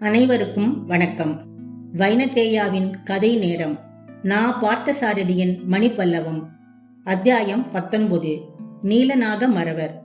அனைவருக்கும் வணக்கம். வைனத்தேயாவின் கதை நேரம். நா பார்த்தசாரதியின் மணிப்பல்லவம். அத்தியாயம் பத்தொன்பது. நீலநாக மறவர்.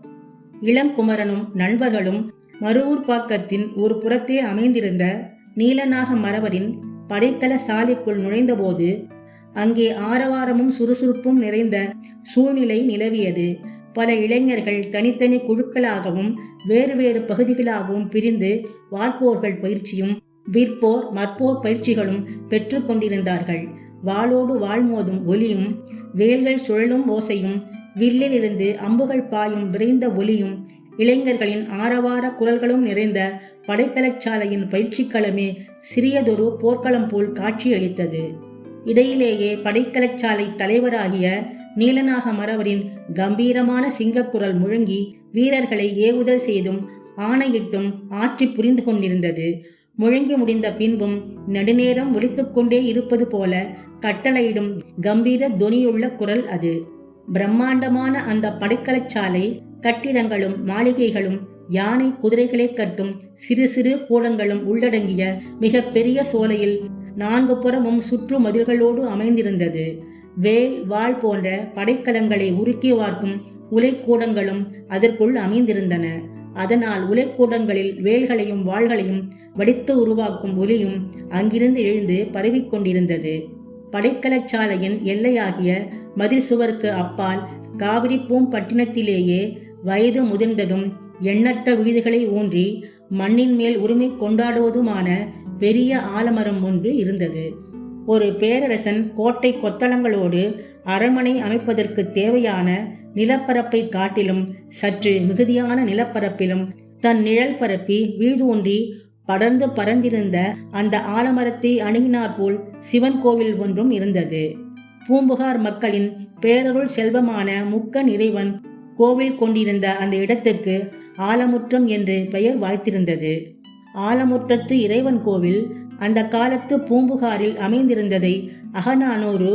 இளங்குமரனும் நண்பர்களும் மறுவூர்பாக்கத்தின் ஒரு புறத்தே அமைந்திருந்த நீலநாக மறவரின் படைக்கல சாலைக்குள் நுழைந்தபோது அங்கே ஆரவாரமும் சுறுசுறுப்பும் நிறைந்த சூழ்நிலை நிலவியது. பல இளைஞர்கள் தனித்தனி குழுக்களாகவும் வேறு வேறு பகுதிகளாகவும் பிரிந்து வாழ்போர்கள் பயிற்சியும் விற்போர் மற்போர் பயிற்சிகளும் பெற்றுக்கொண்டிருந்தார்கள் வாளோடு வாழ்மோதும் ஒலியும் வேல்கள் சுழலும் ஓசையும் வில்லிலிருந்து அம்புகள் பாயும் விரைந்த ஒலியும் இளைஞர்களின் ஆரவார குரல்களும் நிறைந்த படைக்கலச்சாலையின் பயிற்சிக்களமே சிறியதொரு போர்க்களம் போல் காட்சியளித்தது. இடையிலேயே படைக்கலச்சாலை தலைவராகிய நீலநாகமரவரின் கம்பீரமான சிங்கக்குரல் முழங்கி வீரர்களை ஏவுதல் செய்தும் ஆணையிட்டும் ஆற்றி புரிந்து கொண்டிருந்தது. முழங்கி முடிந்த பின்பும் நெடுநேரம் ஒலித்துக்கொண்டே இருப்பது போல கட்டளையிடும் கம்பீர தொனியுள்ள குரல் அது. பிரம்மாண்டமான அந்த படைக்கலச்சாலை கட்டிடங்களும் மாளிகைகளும் யானை குதிரைகளை கட்டும் சிறு சிறு கூடங்களும் உள்ளடங்கிய மிக பெரிய சோலையில் நான்கு புறமும் சுற்று மதில்களோடு அமைந்திருந்தது. வேல் வாள் போன்ற படைக்கலங்களை உருக்கி வார்க்கும் உலைக்கூடங்களும் அதற்குள் அமைந்திருந்தன. அதனால் உலைக்கூடங்களில் வேல்களையும் வாள்களையும் வடித்து உருவாக்கும் ஒலியும் அங்கிருந்து எழுந்து பரவிக்கொண்டிருந்தது படைக்கலச்சாலையின் எல்லையாகிய மதில் சுவருக்கு அப்பால் காவிரி பூம்பட்டினத்திலேயே வயது முதிர்ந்ததும் எண்ணற்ற வீடுகளை ஊன்றி மண்ணின் மேல் உரிமை கொண்டாடுவதுமான பெரிய ஆலமரம் ஒன்று இருந்தது. ஒரு பேரரசன் கோட்டை கொத்தளங்களோடு அரண்மனை அமைப்பதற்கு தேவையான நிலப்பரப்பை காட்டிலும் சற்று மிகுதியான நிலப்பரப்பிலும் தன் நிழல் பரப்பி வீடூன்றி படர்ந்து பறந்திருந்த அந்த ஆலமரத்தை அணுகினார் போல் சிவன் கோவில் ஒன்றும் இருந்தது. பூம்புகார் மக்களின் பேரருள் செல்வமான முக்க இறைவன் கோவில் கொண்டிருந்த அந்த இடத்துக்கு ஆலமுற்றம் என்று பெயர் வாய்த்திருந்தது. ஆலமுற்றத்து இறைவன் கோவில் அந்த காலத்து பூம்புகாரில் அமைந்திருந்ததை அகநானூறு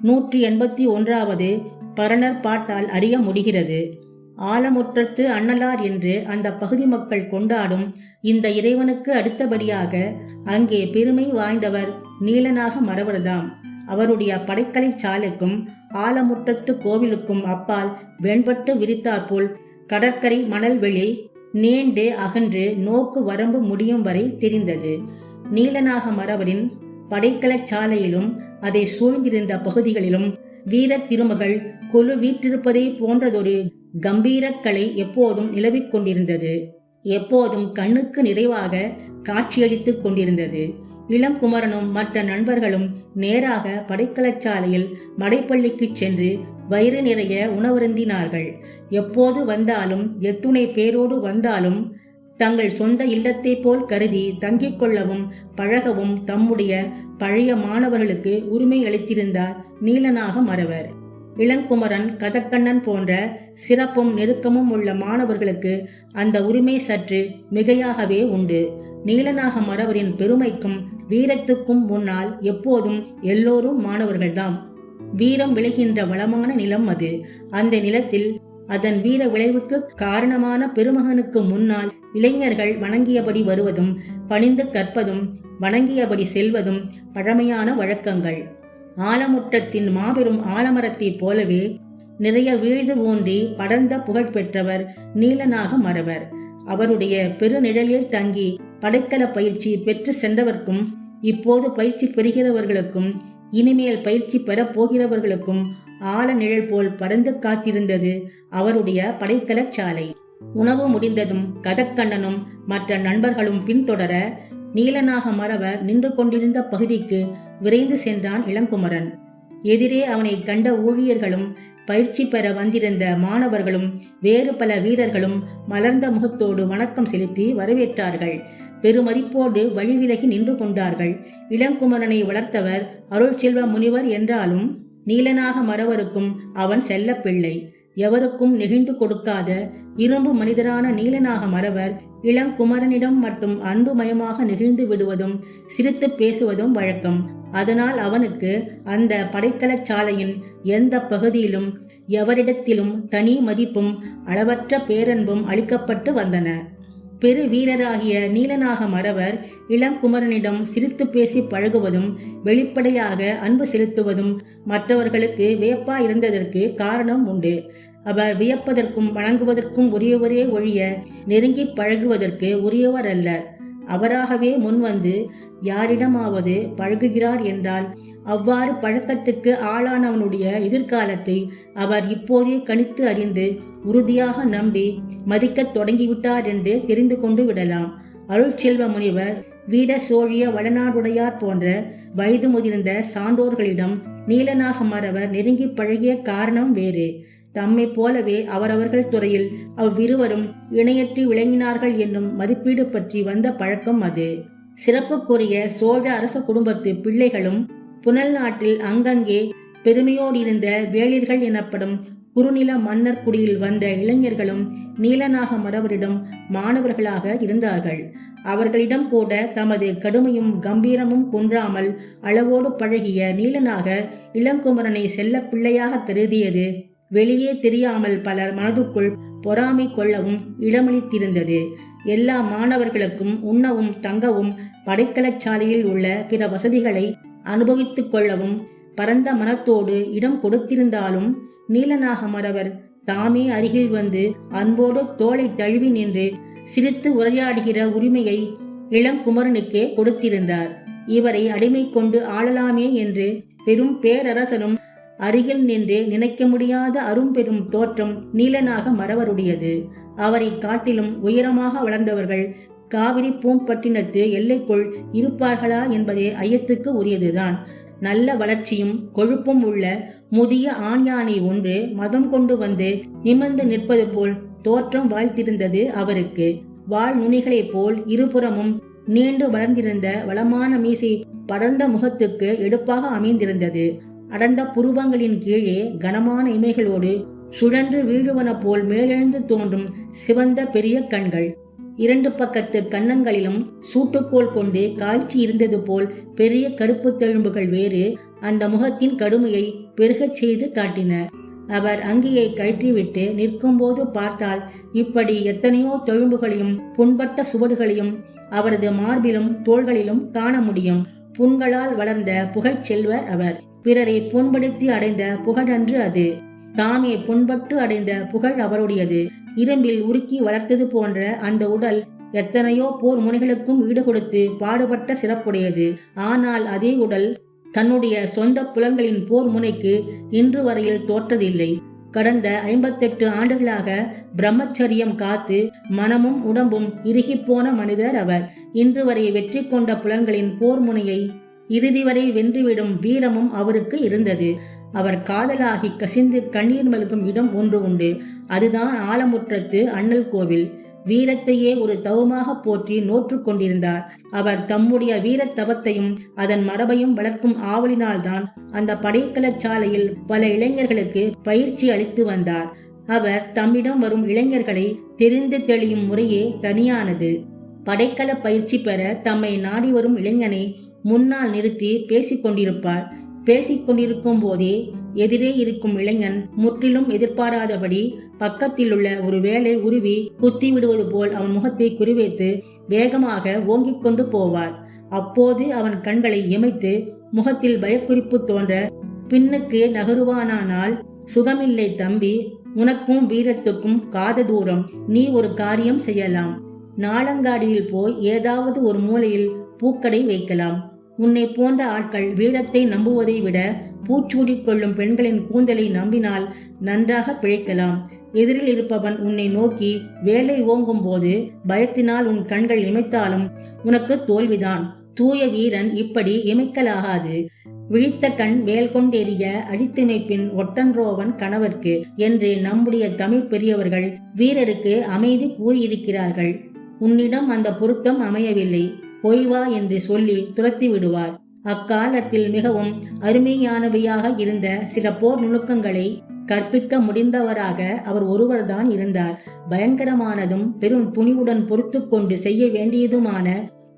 நூற்றி எண்பத்தி ஒன்றாவது பரணர் பாட்டால் அறிய முடிகிறது. ஆலமுற்றத்து அண்ணலார் என்று அந்த பகுதி மக்கள் கொண்டாடும் இந்த இறைவனுக்கு அடுத்தபடியாக அங்கே பெருமை வாய்ந்தவர் நீலனாக மறவர்தாம். அவருடைய படைக்கலை சாலைக்கும் ஆலமுற்றத்து கோவிலுக்கும் அப்பால் வெண்பட்டு விரித்தாற்போல் கடற்கரை மணல்வெளி நீண்டு அகன்று நோக்கு வரம்பு முடியும் வரை தெரிந்தது. நீலநாக மரவரின் படைக்கலச் சாலையிலும் அதை சூழ்ந்திருந்த பகுதிகளிலும் வீர திருமகள் கொலு வீற்றிருப்பதை போன்றதொரு கம்பீரக்கலை எப்போதும் நிலவிக் கொண்டிருந்தது. எப்போதும் கண்ணுக்கு நிறைவாக காட்சியளித்துக் கொண்டிருந்தது. இளங்குமரனும் மற்ற நண்பர்களும் நேராக படைக்கலச்சாலையில் மடைப்பள்ளிக்கு சென்று வயிறு நிறைய உணவருந்தினார்கள். எப்போது வந்தாலும் எத்துணை பேரோடு வந்தாலும் தங்கள் சொந்த இல்லத்தை போல் கருதி தங்கிக் கொள்ளவும் பழகவும் தம்முடைய பழைய மாணவர்களுக்கு உரிமை அளித்திருந்தார் நீலனாக மறவர். இளங்குமரன் கதக்கண்ணன் போன்ற சிறப்பும் நெருக்கமும் உள்ள மாணவர்களுக்கு அந்த உரிமை சற்று மிகையாகவே உண்டு. நீலநாக மறவரின் பெருமைக்கும் வீரத்துக்கும் முன்னால் எப்போதும் எல்லோரும் மாணவர்கள்தாம். வீரம் விளைகின்ற வளமான நிலம் அது. அந்த நிலத்தில் அதன் வீர விளைவுக்கு காரணமான பெருமகனுக்கு முன்னால் இளைஞர்கள் வணங்கியபடி வருவதும் பணிந்து கற்பதும் வணங்கியபடி செல்வதும் பழமையான வழக்கங்கள். ஆலமுற்றத்தின் மாபெரும் ஆலமரத்தைப் போலவே நிறைய வீழ்ந்து ஊன்றி படர்ந்த புகழ் பெற்றவர் நீலநாக மறவர். அவருடைய பெருநிழலில் தங்கி படைக்கல பயிற்சி பெற்று சென்றவர்க்கும் இப்போது பயிற்சி பெறுகிறவர்களுக்கும் இனிமேல் பயிற்சி பெறப் போகிறவர்களுக்கும் ஆழநிழல் போல் பறந்து காத்திருந்தது அவருடைய படைக்கலச் சாலை உணவு முடிந்ததும் கதக்கண்ணனும் மற்ற நண்பர்களும் பின்தொடர நீலநாக மறவர் நின்று கொண்டிருந்த பகுதிக்கு விரைந்து சென்றான் இளங்குமரன். எதிரே அவனை கண்ட ஊழியர்களும் பயிற்சி பெற வந்திருந்த மாணவர்களும் வேறு பல வீரர்களும் மலர்ந்த முகத்தோடு வணக்கம் செலுத்தி வரவேற்றார்கள். பெருமதிப்போடு வழிவிலகி நின்று கொண்டார்கள். இளங்குமரனை வளர்த்தவர் அருள் செல்வ முனிவர் என்றாலும் நீலனாக மறவருக்கும் அவன் செல்ல பிள்ளை எவருக்கும் நெகிழ்ந்து கொடுக்காத இரும்பு மனிதரான நீலனாக மறவர் இளங்குமரனிடம் மட்டும் அன்புமயமாக நெகிழ்ந்து விடுவதும் சிரித்து பேசுவதும் வழக்கம். அதனால் அவனுக்கு அந்த படைக்கலச் சாலையின் எந்த பகுதியிலும் எவரிடத்திலும் தனி மதிப்பும் அளவற்ற பேரன்பும் அளிக்கப்பட்டு வந்தன. பெரு வீரராகிய நீலநாக மறவர் இளங்குமரனிடம் சிரித்து பேசி பழகுவதும் வெளிப்படையாக அன்பு செலுத்துவதும் மற்றவர்களுக்கு வியப்பா இருந்ததற்கு காரணம் உண்டு. அவர் வியப்பதற்கும் வணங்குவதற்கும் உரியவரே ஒழிய நெருங்கி பழகுவதற்கு உரியவர் அல்லர் அவராகவே முன்வந்து யாரிடமாவது பழகுகிறார் என்றால் அவ்வாறு பழக்கத்துக்கு ஆளானவனுடைய எதிர்காலத்தை அவர் இப்போதே கணித்து அறிந்து உறுதியாக நம்பி மதிக்கத் தொடங்கிவிட்டார் என்று தெரிந்து கொண்டு விடலாம். அருள்செல்வ முனிவர் வீர சோழிய வடநாடுடையார் போன்ற வயது முதிர்ந்த சான்றோர்களிடம் நீலநாகமரவர் நெருங்கி பழகிய காரணம் வேறு. தம்மை போலவே அவரவர்கள் துறையில் அவ்விருவரும் இணையற்றி விளங்கினார்கள் என்னும் மதிப்பீடு பற்றி வந்த பழக்கம் அது. சிறப்புக்குரிய சோழ அரச குடும்பத்து பிள்ளைகளும் புனல் நாட்டில் அங்கங்கே பெருமையோடு இருந்த வேளிர்கள் எனப்படும் குறுநில மன்னர் குடியில் வந்த இளைஞர்களும் நீலநாக மரவரிடம் மாணவர்களாக இருந்தார்கள். அவர்களிடம் கூட தமது கடுமையும் கம்பீரமும் குன்றாமல் அளவோடு பழகிய நீலநாகர் இளங்குமரனை செல்ல பிள்ளையாக கருதியது. வெளியே தெரியாமல் பலர் மனதுக்குள் பொறாமை கொள்ளவும் இடமளித்திருந்தது. எல்லா மாணவர்களுக்கும் உண்ணவும் தங்கவும் படைக்கலச்சாலையில் உள்ள பிற வசதிகளை அனுபவித்துக் கொள்ளவும் பரந்த மனத்தோடு இடம் கொடுத்திருந்தாலும் நீலநாகமரவர் தாமே அருகில் வந்து அன்போடு தோலை தழுவி நின்று சிரித்து உரையாடுகிற உரிமையை இளங்குமரனுக்கே கொடுத்திருந்தார். இவரை அடிமை கொண்டு ஆளலாமே என்று பெரும் பேரரசனும் அருகில் நின்று நினைக்க முடியாத அரும்பெரும் தோற்றம் நீலனாக மறவருடையது. அவரை காட்டிலும் உயரமாக வளர்ந்தவர்கள் காவிரி பூம்பட்டினத்து எல்லைக்குள் இருப்பார்களா என்பதே ஐயத்துக்கு உரியதுதான். நல்ல வளர்ச்சியும் கொழுப்பும் உள்ள முதிய ஆண்யானை ஒன்று மதம் கொண்டு வந்து நிமிர்ந்து நிற்பது போல் தோற்றம் வாய்த்திருந்தது அவருக்கு. வாழ் நுனிகளைப் போல் இருபுறமும் நீண்டு வளர்ந்திருந்த வளமான மீசை படர்ந்த முகத்துக்கு எடுப்பாக அமைந்திருந்தது. அடர்ந்த புருவங்களின் கீழே கனமான இமைகளோடு சுழன்று வீழுவன போல் மேலெழுந்து தோன்றும் சிவந்த பெரிய கண்கள். இரண்டு பக்கத்து கன்னங்களிலும் சூட்டுக்கோள் கொண்டு காய்ச்சி இருந்தது போல் பெரிய கருப்பு தெலும்புகள் வேறு அந்த முகத்தின் கடுமையை பெருகச் செய்து காட்டின. அவர் அங்கியை கழற்றிவிட்டு நிற்கும்போது பார்த்தால் இப்படி எத்தனையோ தெலும்புகளையும் புண்பட்ட சுவடுகளையும் அவரது மார்பிலும் தோள்களிலும் காண முடியும். புண்களால் வளர்ந்த புகழ்ச்செல்வர் அவர். பிறரை புண்படுத்தி அடைந்த புகழன்று அது. தாமே புண்பட்டு அடைந்த புகழ் அவருடையது. இரும்பில் உருக்கி வளர்த்தது போன்ற அந்த உடல் எத்தனையோ போர் முனைகளுக்கும் ஈடு கொடுத்து பாடுபட்ட சிறப்புடையது. ஆனால் அதே உடல் தன்னுடைய சொந்த புலன்களின் போர் முனைக்கு இன்று வரையில் தோற்றதில்லை. கடந்த ஐம்பத்தெட்டு ஆண்டுகளாக பிரம்மச்சரியம் காத்து மனமும் உடம்பும் இறுகிப்போன மனிதர் அவர். இன்று வரை வெற்றி கொண்ட புலன்களின் போர் முனையை இறுதி வரை வென்றுவிடும் வீரமும் அவருக்கு இருந்தது. அவர் காதலாகி கசிந்து கண்ணீர் மல்கும் இடம் ஒன்று உண்டு. அதுதான் ஆலமுற்றத்து அண்ணல் கோவில். வீரத்தையே ஒரு தவமாக போற்றி நோற்று கொண்டிருந்தார். அவர் தம்முடைய வீரத்தவத்தையும் அதன் மரபையும் வளர்க்கும் ஆவலினால்தான் அந்த படைக்கலச் சாலையில் பல இளைஞர்களுக்கு பயிற்சி அளித்து வந்தார். அவர் தம்மிடம் வரும் இளைஞர்களை தெரிந்து தெளியும் முறையே தனியானது. படைக்கல பயிற்சி பெற தம்மை நாடி வரும் இளைஞனை முன்னால் நிறுத்தி பேசிக் கொண்டிருப்பார் போதே எதிரே இருக்கும் இளைஞன் முற்றிலும் எதிர்பாராதபடி பக்கத்தில் உள்ள ஒரு வேலை உருவி குத்தி விடுவது போல் அவன் முகத்தை குறிவைத்து வேகமாக ஓங்கிக் கொண்டு போவார். அப்போது அவன் கண்களை இமைத்து முகத்தில் பயக்குறிப்பு தோன்ற பின்னுக்கு நகருவானானால் சுகமில்லை தம்பி உனக்கும் வீரத்துக்கும் காத தூரம். நீ ஒரு காரியம் செய்யலாம். நாளங்காடியில் போய் ஏதாவது ஒரு மூலையில் பூக்கடை வைக்கலாம். உன்னை போன்ற ஆட்கள் வீரத்தை நம்புவதை விட பூச்சூடிக் கொள்ளும் பெண்களின் கூந்தலை நம்பினால் நன்றாக பிழைக்கலாம். எதிரில் இருப்பவன் உன்னை நோக்கி வேலை ஓங்கும் போது பயத்தினால் உன் கண்கள் இமைத்தாலும் உனக்கு தோல்விதான். தூய வீரன் இப்படி இமைக்கலாகாது. விழித்த கண் வேல் கொண்டெறிய அழித்துமைப்பின் ஒட்டன்ரோவன் கணவர்க்கு என்று நம்முடைய தமிழ் பெரியவர்கள் வீரருக்கு அமைதி கூறியிருக்கிறார்கள். உன்னிடம் அந்த பொருத்தம் அமையவில்லை. பொய்வா என்று சொல்லி துரத்தி விடுவார். அக்காலத்தில் மிகவும் அருமையானவையாக இருந்த சில போர் நுணுக்கங்களை கற்பிக்க முடிந்தவராக அவர் ஒருவர்தான் இருந்தார். பயங்கரமானதும் பெரும் துணிவுடன் பொறுத்து கொண்டு செய்ய வேண்டியதுமான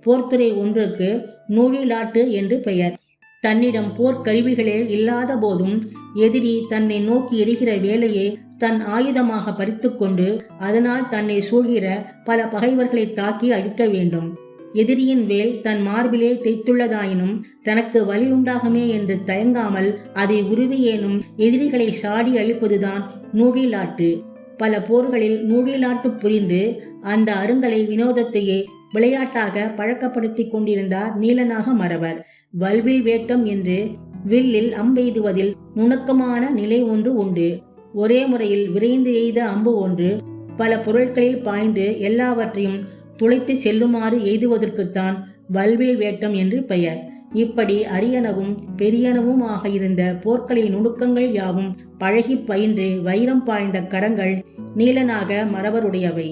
போர்த்துறை ஒன்றுக்கு நூழிலாட்டு என்று பெயர். தன்னிடம் போர்க்கருவிகளே இல்லாத போதும் எதிரி தன்னை நோக்கி எரிகிற வேலையை தன் ஆயுதமாக பறித்துக்கொண்டு அதனால் தன்னை சூழ்கிற பல பகைவர்களை தாக்கி அழிக்க வேண்டும். எதிரியின் வேல் தன் மார்பிலே தைத்துள்ளதாயினும் தனக்கு வலி உண்டாகுமே என்று தயங்காமல் அதை உருவியேனும் எதிரிகளை சாடி அழிப்பதுதான் நூழிலாட்டு பல போர்களில் நூழிலாட்டு புரிந்து அந்த அருங்கலை வினோதத்தையே விளையாட்டாக பழக்கப்படுத்திக் கொண்டிருந்தார் நீலநாக மறவர். வல்வில் வேட்டம் என்று வில்லில் அம்பெய்துவதில் நுணுக்கமான நிலை ஒன்று உண்டு. ஒரே முறையில் விரைந்து எய்த அம்பு ஒன்று. பல பொருட்களில் பாய்ந்து எல்லாவற்றையும் துளைத்து செல்லுமாறு எய்துவதற்குத்தான் வல்வில் வேட்டம் என்று பெயர். இப்படி அரியனவும் பெரியனவும் ஆக இருந்த போர்க்களின் நுணுக்கங்கள் யாவும் பழகி பயின்று வைரம் பாய்ந்த கரங்கள் நீலனாக மறவருடையவை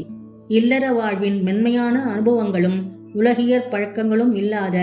இல்லற வாழ்வின் மென்மையான அனுபவங்களும் உலகியற் பழக்கங்களும் இல்லாத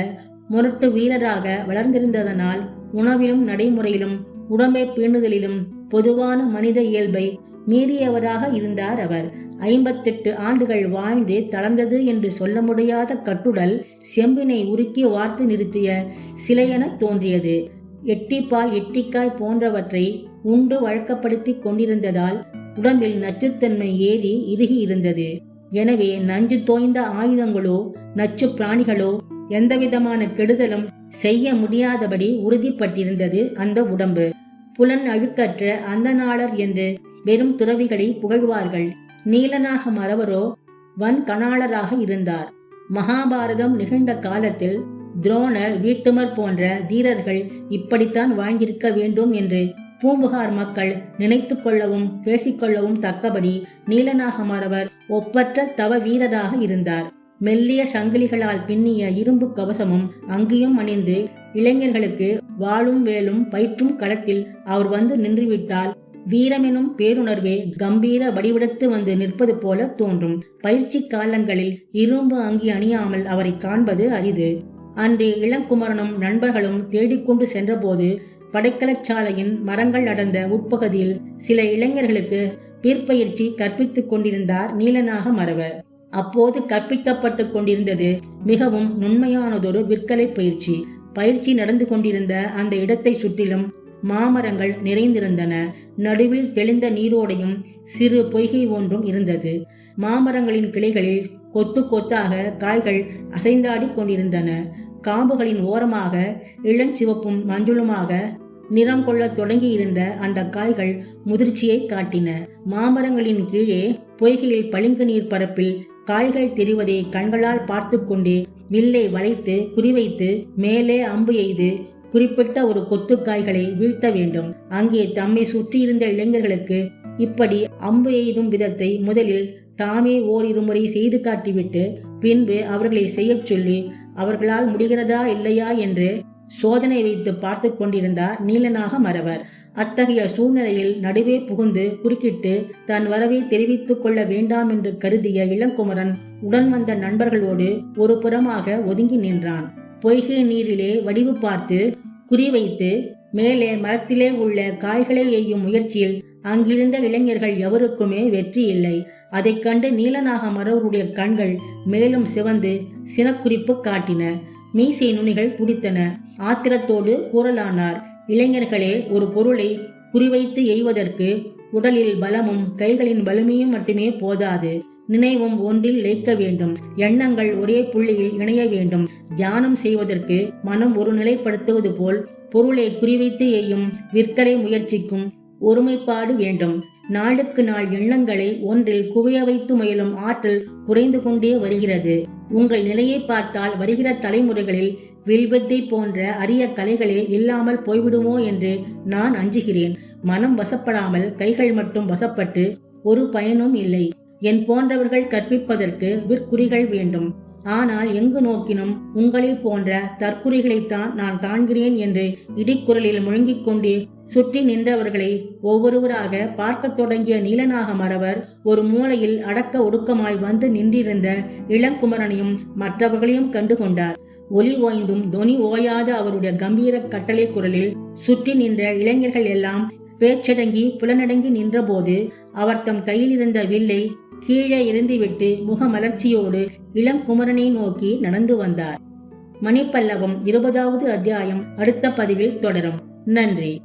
முரட்டு வீரராக வளர்ந்திருந்ததனால் உணவிலும் நடைமுறையிலும் உடம்பை பேணுதலிலும் பொதுவான மனித இயல்பை மீறியவராக இருந்தார் அவர். ஐம்பத்தெட்டு ஆண்டுகள் வாழ்ந்து தளர்ந்தது என்று சொல்ல முடியாத கட்டுடல் செம்பினை உருக்கி வார்த்து நிறுத்திய சிலையென தோன்றியது. எட்டிப்பால் எட்டிக்காய் போன்றவற்றை உண்டு வழக்கப்படுத்தி கொண்டிருந்ததால் உடம்பில் நச்சுத்தன்மை ஏறி இறுகி இருந்தது. எனவே நஞ்சு தோய்ந்த ஆயுதங்களோ நச்சு பிராணிகளோ எந்தவிதமான கெடுதலும் செய்ய முடியாதபடி உறுதிப்பட்டிருந்தது அந்த உடம்பு. புலன் அழுக்கற்ற அந்த நாளர் என்று வெறும் துறவிகளை புகழ்வார்கள். நீலனாக மறவரோ வன்கணாளராக இருந்தார். மகாபாரதம் நிகழ்ந்த காலத்தில் துரோணர் வீட்டுமர் போன்ற தீரர்கள் இப்படித்தான் வாழ்ந்திருக்க வேண்டும் என்று பூம்புகார் மக்கள் நினைத்து கொள்ளவும் பேசிக்கொள்ளவும் தக்கபடி நீலனாக மறவர் ஒப்பற்ற தவ வீரராக இருந்தார். மெல்லிய சங்கிலிகளால் பின்னிய இரும்பு கவசமும் அங்கியும் அணிந்து இளைஞர்களுக்கு வாழும் வேலும் பயிற்றும் களத்தில் அவர் வந்து நின்றுவிட்டால் வீரமெனும் பேருணர்வே கம்பீர வடிவெடுத்து வந்து நிற்பது போல தோன்றும். பயிற்சி காலங்களில் இரும்பு அங்கி அணியாமல் அவரை காண்பது அரிது. அன்று இளங்குமரனும் நண்பர்களும் தேடிக்கொண்டு சென்றபோது படைக்கலச்சாலையின் மரங்கள் அடர்ந்த உட்பகுதியில் சில இளைஞர்களுக்கு பிற்பயிற்சி கற்பித்துக் கொண்டிருந்தார் நீலனாக மறவர் அப்போது கற்பிக்கப்பட்டு கொண்டிருந்தது மிகவும் நுண்மையானதொரு விற்கலை பயிற்சி. பயிற்சி நடந்து கொண்டிருந்த அந்த இடத்தை சுற்றிலும் மாமரங்கள் நிறைந்திருந்தன. நடுவில் தெளிந்த நீரோடையும் சிறு பொய்கை ஒன்றும் இருந்தது. மாமரங்களின் கிளைகளில் கொத்து கொத்தாக காய்கள் அசைந்தாடி கொண்டிருந்தன. காம்புகளின் ஓரமாக இளஞ்சிவப்பும் மஞ்சளுமாக நிறம் கொள்ள தொடங்கியிருந்த அந்த காய்கள் முதிர்ச்சியை காட்டின. மாமரங்களின் கீழே பொய்கையில் பளிங்கு நீர் பரப்பில் காய்கள் தெரிவதை கண்களால் பார்த்து கொண்டே வில்லை வளைத்து குறிவைத்து மேலே அம்பு எய்து குறிப்பிட்ட ஒரு கொத்துக்காய்களை வீழ்த்த வேண்டும். அங்கே தம்மை சுற்றியிருந்த இளைஞர்களுக்கு இப்படி அம்பு எய்தும் விதத்தை முதலில் தாமே ஓரிருமுறை செய்து காட்டிவிட்டு பின்பு அவர்களை செய்யச் சொல்லி அவர்களால் முடிகிறதா இல்லையா என்று சோதனை வைத்து பார்த்து கொண்டிருந்தார் நீலனாக மறவர். அத்தகைய சூழ்நிலையில் நடுவே புகுந்து குறுக்கிட்டு தன் வரவை தெரிவித்துக் கொள்ள வேண்டாம் என்று கருதிய இளங்குமரன் உடன் வந்த நண்பர்களோடு ஒரு புறமாக ஒதுங்கி நின்றான். பொய்கை நீரிலே வடிவு பார்த்து குறிவைத்து மேலே மரத்திலே உள்ள காய்களை எய்யும் முயற்சியில் அங்கிருந்த இளைஞர்கள் எவருக்குமே வெற்றி இல்லை. அதைக் கண்டு நீலநாக மரவருடைய கண்கள் மேலும் சிவந்து சினக்குறிப்பு காட்டின. மீசை நுனிகள் துடித்தன. ஆத்திரத்தோடு கூறலானார். இளைஞர்களே ஒரு பொருளை குறிவைத்து எய்வதற்கு உடலில் பலமும் கைகளின் வலிமையும் மட்டுமே போதாது. நினைவும் ஒன்றில் லைக்க வேண்டும். எண்ணங்கள் ஒரே புள்ளியில் இணைய வேண்டும். தியானம் செய்வதற்கு மனம் ஒரு நிலைப்படுத்துவது போல் பொருளை குறிவைத்து எய்யும் விற்கலை முயற்சிக்கும் ஒருமைப்பாடு வேண்டும். நாளுக்கு நாள் எண்ணங்களை ஒன்றில் குவிய வைத்து முயலும் ஆற்றல் குறைந்து கொண்டே வருகிறது. உங்கள் நிலையை பார்த்தால் வருகிற தலைமுறைகளில் வில்வத்தை போன்ற அரிய கலைகளே இல்லாமல் போய்விடுமோ என்று நான் அஞ்சுகிறேன். மனம் வசப்படாமல் கைகள் மட்டும் வசப்பட்டு ஒரு பயனும் இல்லை. என் போன்றவர்கள் கற்பிப்பதற்கு விற்குறிகள் வேண்டும். ஆனால் எங்கு நோக்கினும் உங்களை போன்ற தற்குறிகளைத்தான் நான் காண்கிறேன் என்று இடிக்குரலில் முழங்கிக் கொண்டு சுற்றி நின்றவர்களை ஒவ்வொருவராக பார்க்கத் தொடங்கிய நீலநாக மறவர் ஒரு மூலையில் அடக்க ஒடுக்கமாய் வந்து நின்றிருந்த இளங்குமரனையும் மற்றவர்களையும் கண்டு கொண்டார். ஒலி ஓய்ந்தும் தொனி ஓயாத அவருடைய கம்பீர கட்டளை குரலில் சுற்றி நின்ற இளைஞர்கள் எல்லாம் பேச்சடங்கி புலனடங்கி நின்றபோது அவர் தம் கையில் இருந்த வில்லை கீழே இருந்துவிட்டு முகமலர்ச்சியோடு இளம் குமரனை நோக்கி நடந்து வந்தார். மணிப்பல்லவம் இருபதாவது அத்தியாயம் அடுத்த பதிவில் தொடரும். நன்றி.